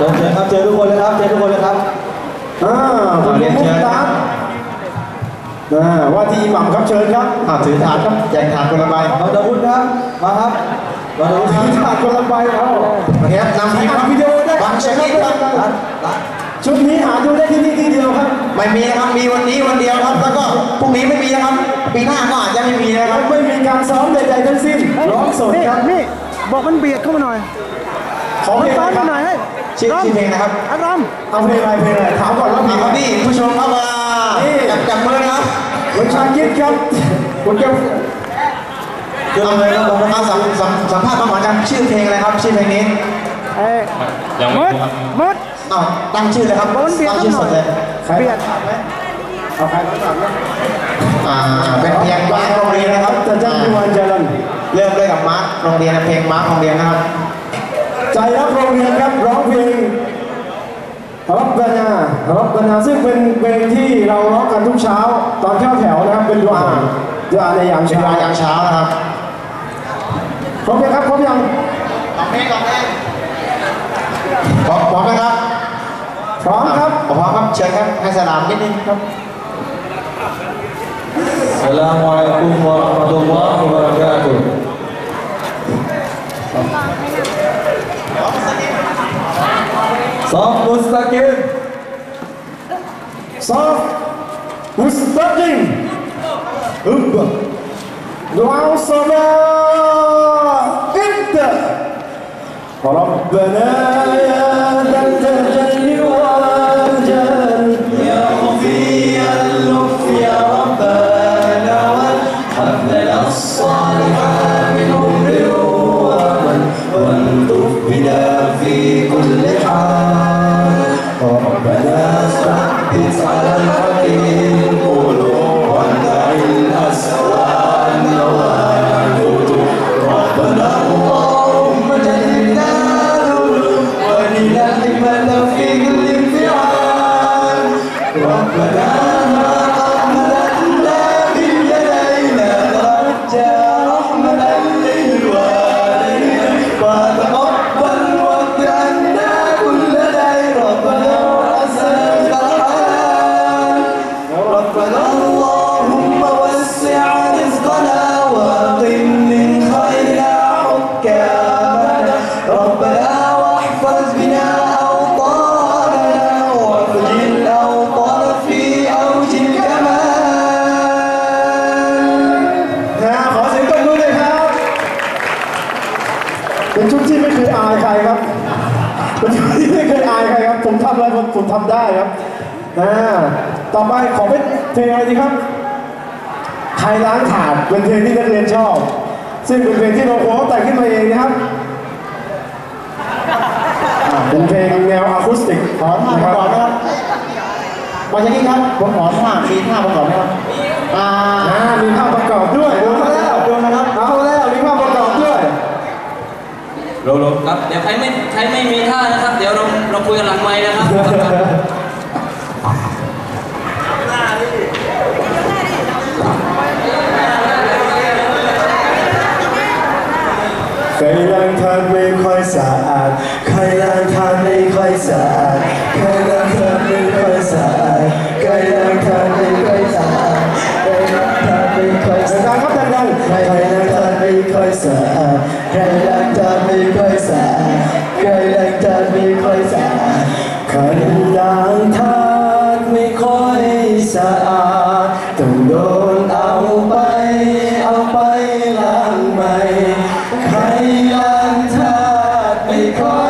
เชิญเชิญครับเจอทุกคนเลยครับเจอทุกคนเลยครับอ่าคุณเรียนมุเชิกญตาอ่าว่าที่หม่ำครับเชิญครับอ่าถือถาดครับแจกถาดคนละใบเราจะพูดครับมาครับเราจะพูดครับขาดคนละใบเอาโอเคครับนำทีมครับวิดีโอได้บังชนิดครับรัดรัดชุดนี้หาดูได้ที่นี่ที่เดียวครับ ไม่มีนะครับมีวันนี้วันเดียวครับ แล้วก็พรุ่งนี้ไม่มีนะครับปีหน้าก็อาจจะไม่มีนะครับไม่มีการซ้อมใดๆทั้งสิ้นร้องสดนี่ครับนี่บอกมันเบียดเข้ามาหน่อยขอเพลงซ้อะอนไรคมารับหน่อยให้ ชื่อชื่อเพลงนะครับอารมณ์เอาเพลงอะไรเพลงอะไรถามก่อนว่ามีมีครับนี่ผู้ชมเข้ามาจับจับมือนะครับคุณชาคิดครับคุณแก้วเชิญเลยครับผมเอาสัมสัมสัมภาษณ์มาเหมือนกันชื่อเพลงอะไรครับ ชื่อเพลงนี้เอ้ยยังไม่มดรู้ครับมดอ้าวตั้งชื่อเลยครับบอลเบียดตั้งชื่อสดเลยใครเบียดเอาใครมาถามนะอ่าเป็นเพลงมาร์คโรงเรียนนะครับจะจ้างพิวันเจริญเริ่มด้วยกับมาร์คโรงเรียนนะเพลงมาร์คโรงเรียนนะครับใจรักโรงเรียนครับร้องเพลง รับบานารับบานาซึ่งเป็นเพลงที่เราร้องกันทุกเช้า ตอนเข้าแถวนะครับเป็นดูอาดูอาในยามเป็นเช้าเวลายามเช้านะครับพร้อมยังครับพร้อมยังสองเพลงสองเพลงพร้อมพร้อมไหมครับพร้อมครับพร้อมครับเชิญครับให้สลามนิดนึงครับ Assalamualaikum warahmatullahi wabarakatuh Soft mustaqim صف مستقيم. صف مستقيم. هبا دعاء الصلاة. ابدأ ربنا يا เป็นชุดที่ไม่เคยอายใครครับ ผมทำอะไรผมผมทำได้ครับนะต่อไปขอเป็นเพลงอะไรดีครับ ใครล้างถาดเป็นเพลงที่นักเรียนชอบ ซึ่งเป็นเพลงที่เราโค้แต่งขึ้นมาเองนะครับอ่าเป็นเพลงแนวอะคูสติกขอท่าประกอบนะครับมาจากนี้ครับผมขอท่ามีท่าประกอบไหมครับอ่า อ่ามีภาพประกอบด้วยดูมาแล้วดูนะครับเอาแล้วมีภาพประกอบด้วย โลโลครับเดี๋ยวใครไม่ใครไม่มีท่านะครับ เดี๋ยวเราเราคุยกันหลังไม้นะครับเคยล้างทานไม่ค่อย ล้างใหม่ใครล้างทาดไม่คอย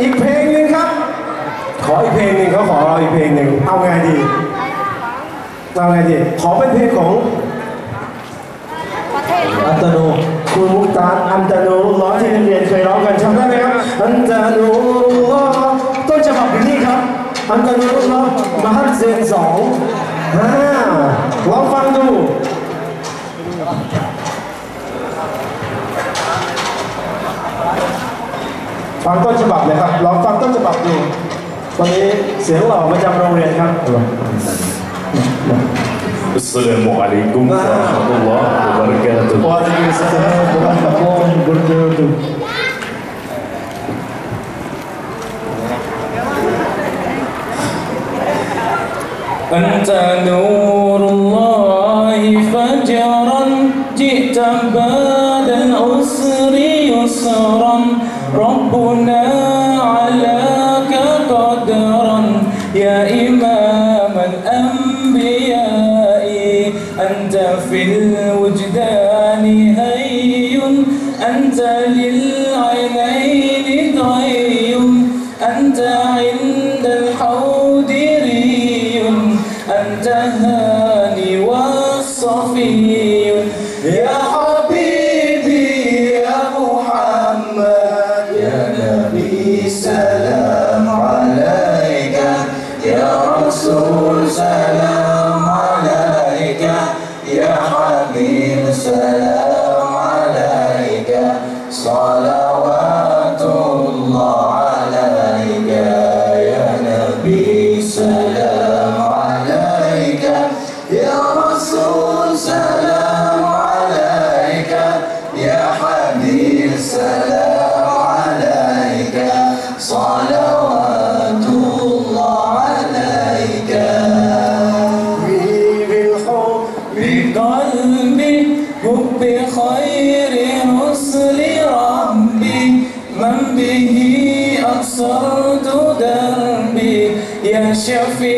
อีกเพลงหนึ่งครับ ขออีกเพลงหนึ่งเขาขอเราอีกเพลงหนึ่งเอาไงดีเอาไงดีขอเป็นเพลงของอันตโนคุณมุกตาอันตโนร้องที่นักเรียนเคยร้องกันจำได้ไหมครับอันตโนต้นฉบับอยู่นี่ครับอันตโนร้องมาฮัตเซนสองอ่าลองฟังดู ฟังต้นฉบับเลยครับลองฟังต้นฉบับดูตอนนี้เสียงหล่อประจำโรงเรียนครับอัสสลามุอะลัยกุมวะเราะห์มะตุลลอฮิวะบะเราะกาตุฮ์วะอะลัยกุมสลามวะเราะห์มะตุลลอฮิวะบะเราะกาตุฮ์อันตะนู buồn حب خير رسل ربي. من به أقصرت دربي. يا شفيعي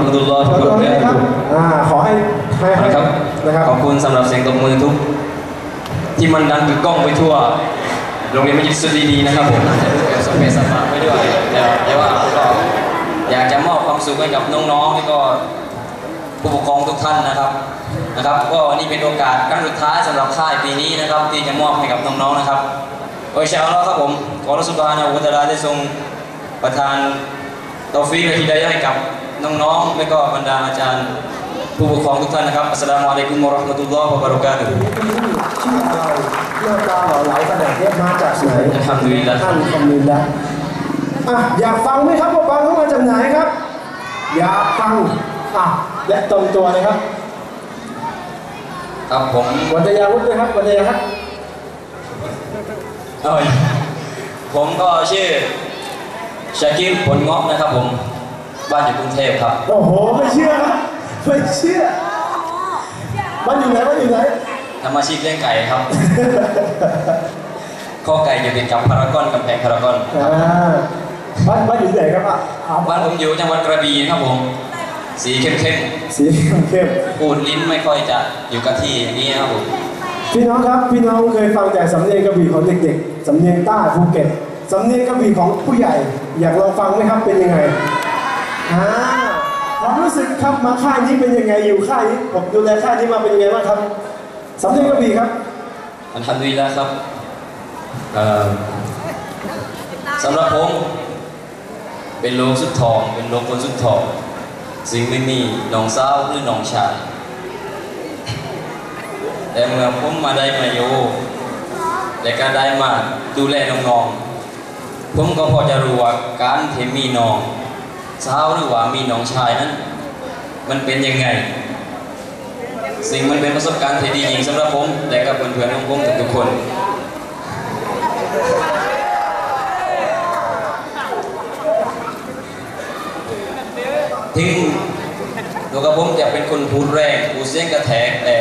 Assalamualaikum warahmatullahi ขอตัวนี้ครับ wabarakatuh อ่าขอให้ให้ให้นะครับนะครับขอบคุณสำหรับเสียงตบมือทุก ที่มันดังกึกก้องไปทั่ว โรงเรียนมัธยมศึกษาดีๆนะครับผมเก็บสเปซสปาไว้ด้วยแต่แต่ว่าก็อยากจะมอบความสุขให้กับน้องๆแล้วก็ผู้ปกครองทุกท่านนะครับนะครับ ก็วันนี้เป็นโอกาสครั้งสุดท้ายสำหรับค่ายปีนี้นะครับ ที่จะมอบให้กับน้องๆนะครับโดยเช้าแล้วครับผมขอรัสุบฮานะฮูวะตะอาลาได้ทรงประทานตอฟีกและฮิดายะห์ให้กับ น้องๆและก็บรรดาอาจารย์ผู้ปกครองทุกท่านนะครับอัสสลามุอะลัยกุมวะเราะห์มะตุลลอฮ์วะบะเราะกาตุฮ์ชื่ออะไรหน้าตาหล่อเหลาขนาดนี้มาจากไหนอัลฮัมดุลิลลาห์ท่านคอมมินนะอะอยากฟังไหมครับว่าฟังเขามาจากไหนครับ อยากฟังอะและตรงตัวนะครับครับผมวัตยาวุฒินะครับวัตยาครับเอ้ยผมก็ชื่อชาคิรผลเงาะนะครับผม บ้านอยู่กรุงเทพครับ โอ้โห ไม่เชื่อครับไม่เชื่อบ้านอยู่ไหนบ้านอยู่ไหนทำอาชีพเลี้ยงไก่ครับ ข้อไก่อยู่ติดกับพารากอนกำแพงพารากอนอ่าบ้านบ้านอยู่ไหนครับอะอะบ้านผมอยู่จังหวัดกระบี่ครับผม สีเข้มสีเข้มๆพูดลิ้นไม่ค่อยจะอยู่กับที่อย่างนี้ครับผมๆพี่น้องครับ พี่น้องเคยฟังแต่สำเนียงกระบี่ของเด็กๆ สำเนียงใต้ภูเก็ต สำเนียงกระบี่ของผู้ใหญ่ อยากลองฟังไหมครับ เป็นยังไง อ่าความรู้สึกครับมาค่ายนี้เป็นยังไงอยู่ค่ายนี้ผมดูแลค่ายนี้มาเป็นยังไงบ้างครับสำเนียงกระบี่ครับอัลฮัมดุลิลลาห์ครับเอ่อสำหรับผม เป็นโลกสุดทอง เป็นโลกคนสุดทองซึ่งไม่มีน้องสาวหรือน้องชาย แต่เมื่อผมมาได้มาอยู่และก็ได้มาดูแลน้องๆผมก็พอจะรู้ว่าการที่มีน้อง สาหรือว่ามีน้องชายนั้น มันเป็นยังไง สิ่งมันเป็นประสบการณ์ที่ดีจริงสำหรับผมและกับเพื่อนๆของผมทุกๆคนถึงตัวกับผมจะเป็นคนพูดแรงพูดเสียงกระแทกแต่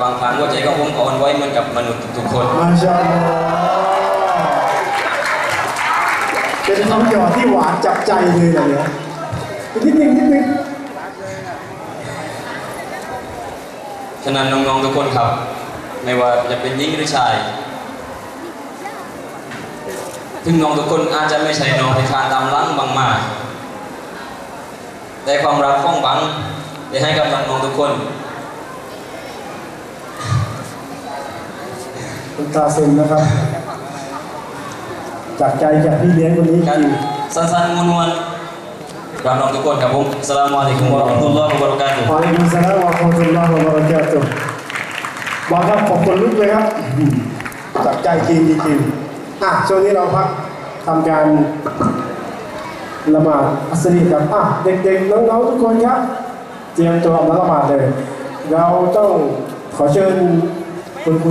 บางครั้งหัวใจของผมอ่อนไหวเหมือนกับมนุษย์ทุกคน เป็นคำหยอดที่หวานจับใจเลยนะเนี่ยนิดนึงนิดนึงฉะนั้นน้องๆทุกคนครับ ไม่ว่าจะเป็นหญิงหรือชาย ถึงน้องทุกคนอาจจะไม่ใช่น้องที่คลานตามหลังบางมา แต่ความรักของบังได้ให้กับน้องๆทุกคนคุณตาเซนนะครับ จากใจจากพี่เลี้ยงคนนี้กันจริงสั้นๆนวลๆรับน้องทุกคนครับผมอัสสลามุอะลัยกุมวะเราะห์มะตุลลอฮ์วะบะเราะกาตุฮ์ขอให้คุณสลามวะเราะห์มะตุลลอฮ์วะบะเราะกาตุฮ์บอกครับขอบคุณลุกเลยครับจากใจจริงจริงๆอะช่วงนี้เราพักทำการละหมาดอัสรีกันอะเด็กๆน้องๆทุกคนครับเตรียมตัวมาละหมาดเลย เราต้องขอเชิญคุณครู